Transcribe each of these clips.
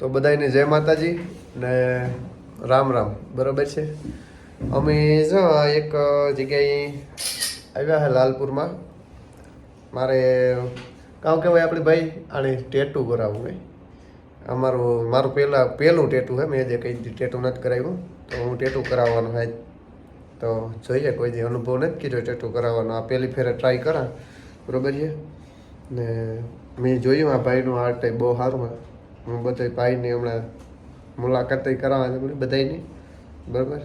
તો બધાને જય માતાજી ને રામ રામ, બરાબર છે? અમે જો એક જગ્યાએ આવ્યા હે લાલપુરમાં. મારે કાં કહેવાય આપણે ભાઈ આને ટેટુ કરાવવું હોય અમારું, મારું પહેલાં, પહેલું ટેટુ હે, મેં જે કંઈ ટેટુ નથી કરાવ્યું. તો હું ટેટુ કરાવવાનું હોય તો જોઈએ, કોઈ જે અનુભવ નથી કીધો ટેટુ કરાવવાનો. આ પહેલી ફેરે ટ્રાય કરા. બરાબર છે? ને મેં જોયું આ ભાઈનું આર્ટ બહુ સારું હું બધા ભાઈને હમણાં મુલાકાત કરાવવા છે બધાની બરાબર?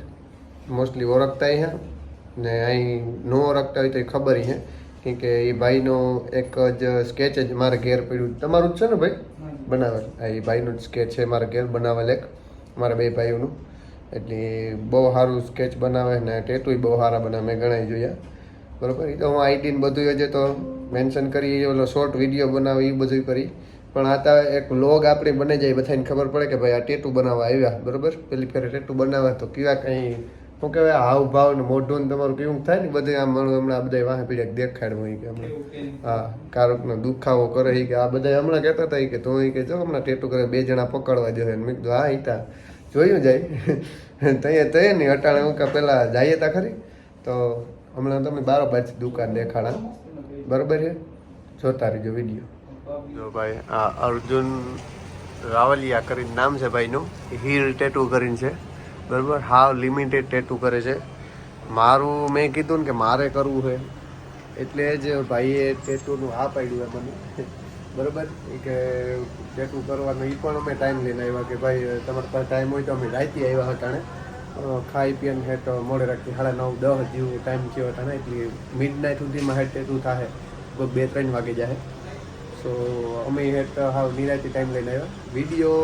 મોસ્ટલી ઓળખતા હે ને અહીં ન ઓળખતા હોય તો એ ખબર છે. કેમ કે એ ભાઈનો એક જ સ્કેચ જ મારે ઘેર પડ્યું. તમારું જ છે ને ભાઈ? બનાવેલ એ ભાઈનું જ સ્કેચ છે મારા ઘેર બનાવેલ એક મારા બે ભાઈઓનું. એટલે બહુ સારું સ્કેચ બનાવે ને ટેટુય બહુ સારા બનાવે મેં ઘણા જોયા. બરાબર? એ તો હું આઈડી ને બધું હજે તો મેન્શન કરી ઓલો શોર્ટ વીડિયો બનાવે એ બધું કરી. પણ આ તા એક લોગ આપણી બની જાય બધાને ખબર પડે કે ભાઈ આ ટેટુ બનાવવા આવ્યા બરોબર? પેલી ફેરે ટેટુ બનાવે તો કેવા કંઈ શું કહેવાય હાવ ભાવ ને મોઢું ને તમારું કેવું થાય ને બધે આમ હમણાં બધા વાહે પીડ્યા દેખાડ હોય કે હમણાં. હા કારકનો દુખાવો કરે એ કે આ બધા હમણાં કહેતા હતા કે તો કે જો હમણાં ટેટુ કરે બે જણા પકડવા દે મેં કીધું હા ઈતા જોયું જાય. તઈએ તઈએ નહીં અટાણે હું કે પહેલાં જઈએ તા ખરી? તો હમણાં તમે બારો પાછી દુકાન દેખાડા. બરાબર છે? જોતા રહીજો વીડિયો. જો ભાઈ, આ અર્જુન રાવલિયા કરીને નામ છે ભાઈનું. હીર ટેટુ કરીને છે. બરાબર? હાવ લિમિટેડ ટેટુ કરે છે. મારું, મેં કીધું ને કે મારે કરવું છે. એટલે જ ભાઈએ ટેટુનું હા પાડ્યું મને બરાબર? કે ટેટુ કરવાનું એ પણ અમે ટાઈમ લઈને આવ્યા કે ભાઈ, તમારે પાસે ટાઈમ હોય તો અમે રાઈતી આવ્યા હતા ખાઈ પીને હેઠ મોડે રાખી સાડા નવ, દસ જેવું ટાઈમ થયો હતા ને. એટલે મિડ નાઇટ સુધીમાં હેઠ ટેટુ થાય બે, ત્રણ વાગે જાય સો અમે હેટ હાવ નિરાયતી ટાઈમ લઈને આવ્યા. વીડિયો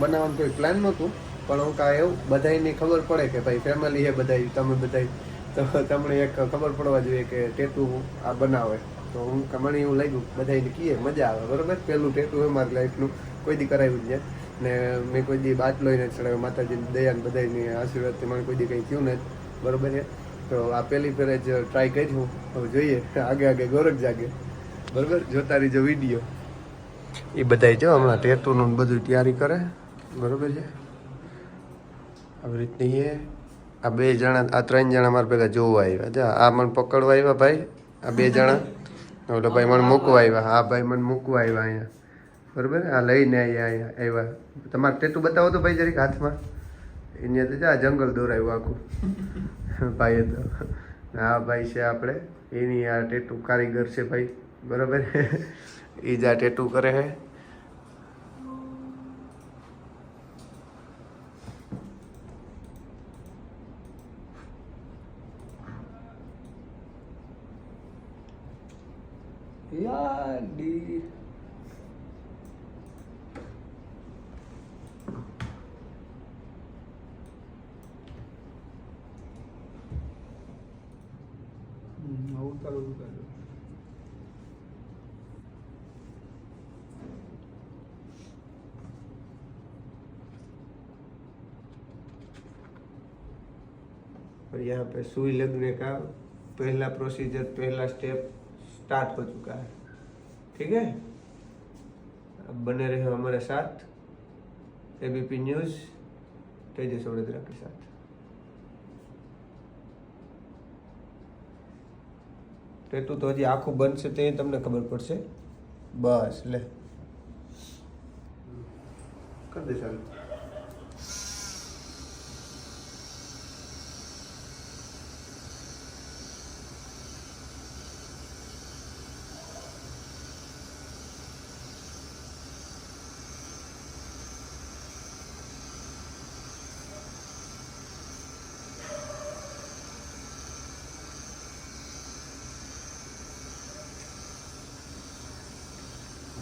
બનાવવાનું કોઈ પ્લાન નહોતું, પણ હું કાંઈ એવું બધાને ખબર પડે કે ભાઈ ફેમિલી છે બધાય, તમે બધાય. તો તમને એક ખબર પડવા જોઈએ કે ટેટુ આ બનાવે. તો હું કે મને એવું લાગ્યું બધાને કીએ, મજા આવે, બરાબર? પહેલું ટેટુ હોય મારી લાઈફનું કોઈ દી કરાવ્યું જ ને મેં કોઈ દી બાટલો એને ચડાવ્યો, માતાજીની દયાને બધાની આશીર્વાદથી મને કોઈ દી કંઈ થયું નથી, બરોબર છે? તો આ પહેલી ફેરે જ ટ્રાય કર્યું. હવે જોઈએ, આગે આગે ગોરખ જાગે. બરોબર? જોતા રહીજો વીડિયો એ બધાય જો, હમણાં ટેટુનું બધું તૈયારી કરે. બરોબર છે? આવી રીતની એ. આ બે જણા, આ ત્રણ જણા મારા ભેગા જોવા આવ્યા. જા, આ મને પકડવા આવ્યા ભાઈ, આ બે જણા. ઓલો ભાઈ મને મૂકવા આવ્યા. આ ભાઈ મને મૂકવા આવ્યા અહીંયા. બરોબર? આ લઈને અહીંયા આવ્યા. તમારે ટેટુ બતાવો તો ભાઈ જરીક હાથમાં. એને તો જા, જંગલ દોરાયું આખું. ભાઈએ તો. આ ભાઈ છે આપણે. એની આ ટેટુ કારીગર છે ભાઈ. બરોબર એ જ આ ટેટુ કરે છે યાડી और यहाँ पे सुई लगने का पहला प्रोसीजर पहला स्टेप स्टार्ट हो चुका है ठीक है अब बने रहे हमारे साथ एबीपी न्यूज़ तेजस वडोदरा के साथ ટેટુ તો હજી આખું બનશે તે તમને ખબર પડશે બસ લે કરી દે ચાલુ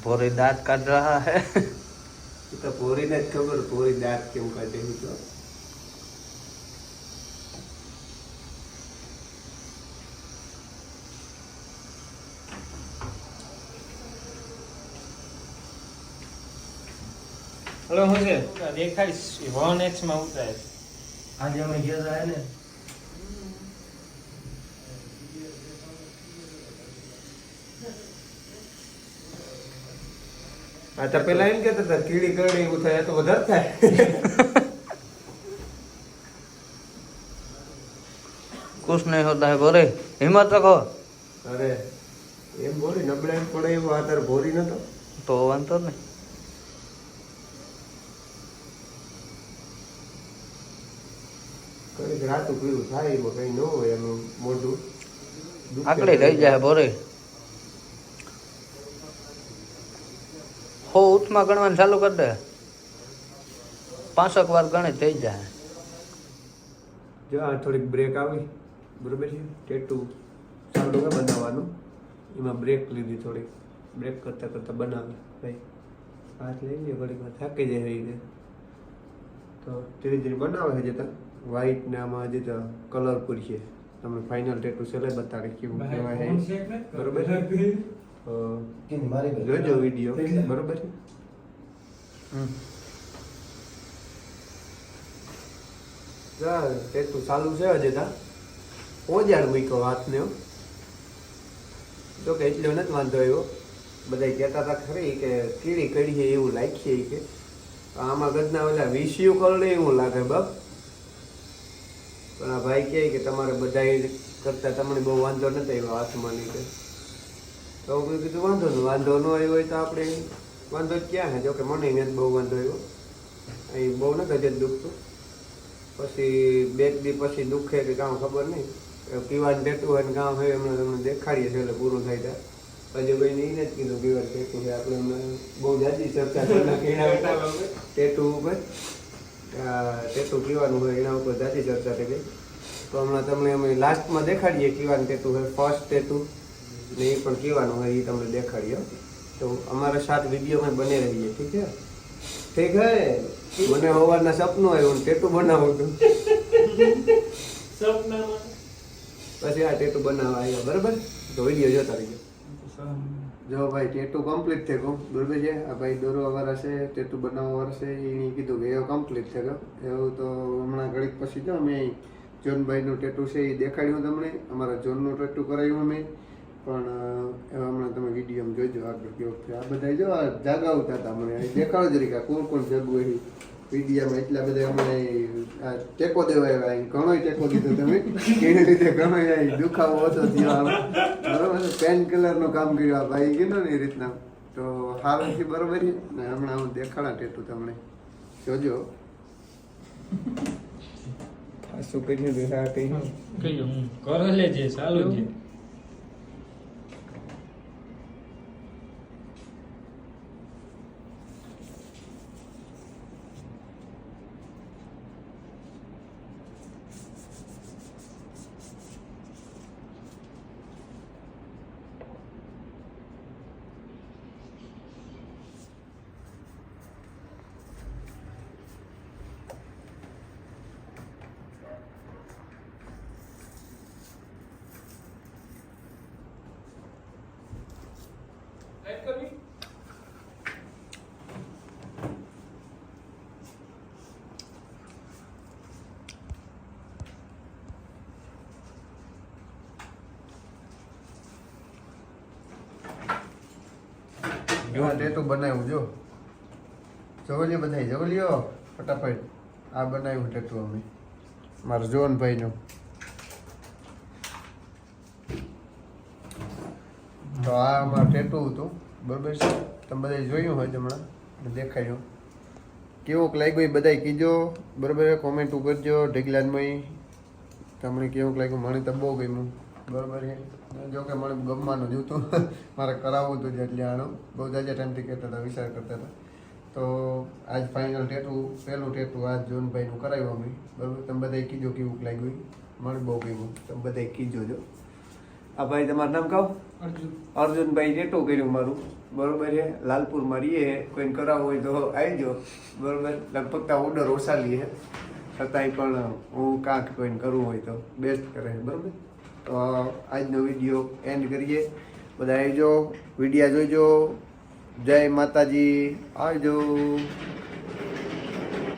ભોરી દાંત કાઢ રહ્યા હે? તો ભોરીને જ ખબર ભોરી દાંત કેવું કાઢે તો. હલો હું છે? દેખાઈશ વન એક્સમાં ઉતારે. આજે અમે ગયા હતા ને અચ્છા પેલા એમ કેતા હતા કીડી કરડી એવું થાય તો વધારે થાય. કુછ નહીં હોતા ભોરે. હિંમત રખો. અરે એમ ભોરી નબળા એમ પડે એવો આધાર ભોરી નતો. તો વાંધો ને કઈ રાતું પીળું થાય એમાં કઈ ન હોય એમ મોઢું. આકડે થઈ જાય ભોરે. હો ગણવાનું ચાલુ કરી દે. પાંચક વાર ગણે થઈ જાય. જો આ થોડીક બ્રેક આવી બરોબર છે? ટેટુ ચાલુ છે બનાવવાનું. એમાં બ્રેક લીધી થોડીક. બ્રેક કરતા કરતા બનાવે. ભાઈ હાથ લઈ લે ઘડીકમાં થાકી જાય એ રીતે તો ધીરે ધીરે બનાવે છે જતા વ્હાઈટ ને આમાં હજી તો કલર પૂરશે તમને ફાઇનલ ટેટુ છેલ્લે બતાડી કેવું કહેવાય. બરોબર છે? જોજો વીડિયો બરોબર છે? ટેટુ ચાલુ છે હજી તા. ઓજાડ મૂક્યો હાથને જો કે એટલો નથી વાંધો આવ્યો. બધા કહેતા હતા ખરી કે કીડી કરી છે એવું લાગશે કે. આમાં ગદના ઓલા વિષયું કરડે એવું લાગે, બાપ. પણ આ ભાઈ કહે કે તમારે બધા કરતા તમને બહુ વાંધો નથી આવ્યો હાથમાં નહીં કે. તો કીધું વાંધો નહીં વાંધો ન આવ્યો હોય તો આપણે વાંધો જ ક્યાં છે જો કે મને નથી બહુ વાંધો આવ્યો. અહીં બહુ નથી હજે દુખતું પછી બે જ દી પછી દુખે કે કામ ખબર નહીં. પીવાનું દેતું હોય ને કામ હોય એમને તમને દેખાડીએ છીએ એટલે પૂરું થાય ત્યાં પછી ભાઈ એને જ કીધું પીવાનું ટેટું છે. આપણે એમને બહુ જાજી ચર્ચા કરી એના ઉપર ટેટું પીવાનું હોય એના ઉપર જાજી ચર્ચા થઈ ગઈ. તો હમણાં તમને અમે લાસ્ટમાં દેખાડીએ કીવાનું ટેટું હોય ફર્સ્ટ ટેટું. ને એ પણ કીવાનું હોય એ તમને દેખાડીએ. તો અમારા સાત વિડીયોમાં બને રહીએ ઠીક છે? ઠીક હે મને સવારના સપનું આવ્યું ને ટેટુ બનાવું હતું સપનામાં? પછી આ ટેટુ બનાવવા આવ્યા બરાબર? તો વીડિયો જોતા રહીજો જો ભાઈ ટેટુ કમ્પ્લીટ થઈ ગયું બરાબર છે? આ ભાઈ દોરવા વાળા છે ટેટુ બનાવવા વાળા છે એને કીધું કે એવો કમ્પ્લીટ થઈ ગયો. એવું તો હમણાં ઘડીક પછી જો અમે જોનભાઈનું ટેટુ છે એ દેખાડ્યું તમને. અમારા જોનનું ટેટુ કરાવ્યું અમે. પણ હમણાં તમે વીડિયો જોજો આગળ કેવો છે આ બધા જો આ જાગાવતા હતા મને અહીં દેખાડો જ રીકા કોણ કોણ જગવું એ વિડીયામાં એટલા બધા અમને આ ટેકો દેવા આવ્યા ઘણો ટેકો દીધો તમે. એને લીધે ઘણો દુખાવો ઓછો થયો આમ બરોબર પેન કલરનું કામ કર્યું આ ભાઈ કીધો ને એ રીતના. તો છે બરોબર ને હમણાં હું દેખાડા ટેટું તમને જોજો. આ શું કહ્યું કહ્યું આ કરો લેજે ચાલુ છે. જો ટેટુ બનાવ્યું જો. જવલીઓ બધા જવલીઓ ફટાફટ. આ બનાવ્યું ટેટુ અમે. મારા જોનભાઈનું તો આ અમારું ટેટુ હતું બરોબર છે? તમે બધા જોયું હોય હમણાં દેખાયું. કેવોક લાગ્યો એ બધાય કીજો બરોબર કોમેન્ટ ઉપરજો ઢગલાનમાં તમને કેવોક લાગ્યું? મને તો બહુ ગમ્યું. બરોબર છે. જો કે મને ગમવાનું જ હતું. મારે કરાવવું હતું જ એટલે આનું બહુ જાજા ટાઈમથી કહેતા હતા વિચાર કરતા હતા. તો આજ ફાઇનલ ટેટુ પહેલું ટેટુ આજ જોનભાઈનું કરાવ્યું અમે. બરાબર? તમે બધાય કીજો કેવું લાગ્યું. મને બહુ ગમ્યું. તમે બધાય કીજો જો. આ ભાઈ તમારું નામ કહો? અર્જુનભાઈ ટેટુ કર્યું મારું. બરોબર છે? લાલપુરમાં રહીએ કોઈને કરાવવું હોય તો આવજો બરોબર? લગભગ તો ઓર્ડર ઓછા લઈએ છતાંય પણ હું કાંક કોઈને કરવું હોય તો બેસ્ટ કરે બરોબર? તો આજનો વીડિયો એન્ડ કરીએ. બધા આવજો વિડીયા જોઈજો. જય માતાજી. આવજો.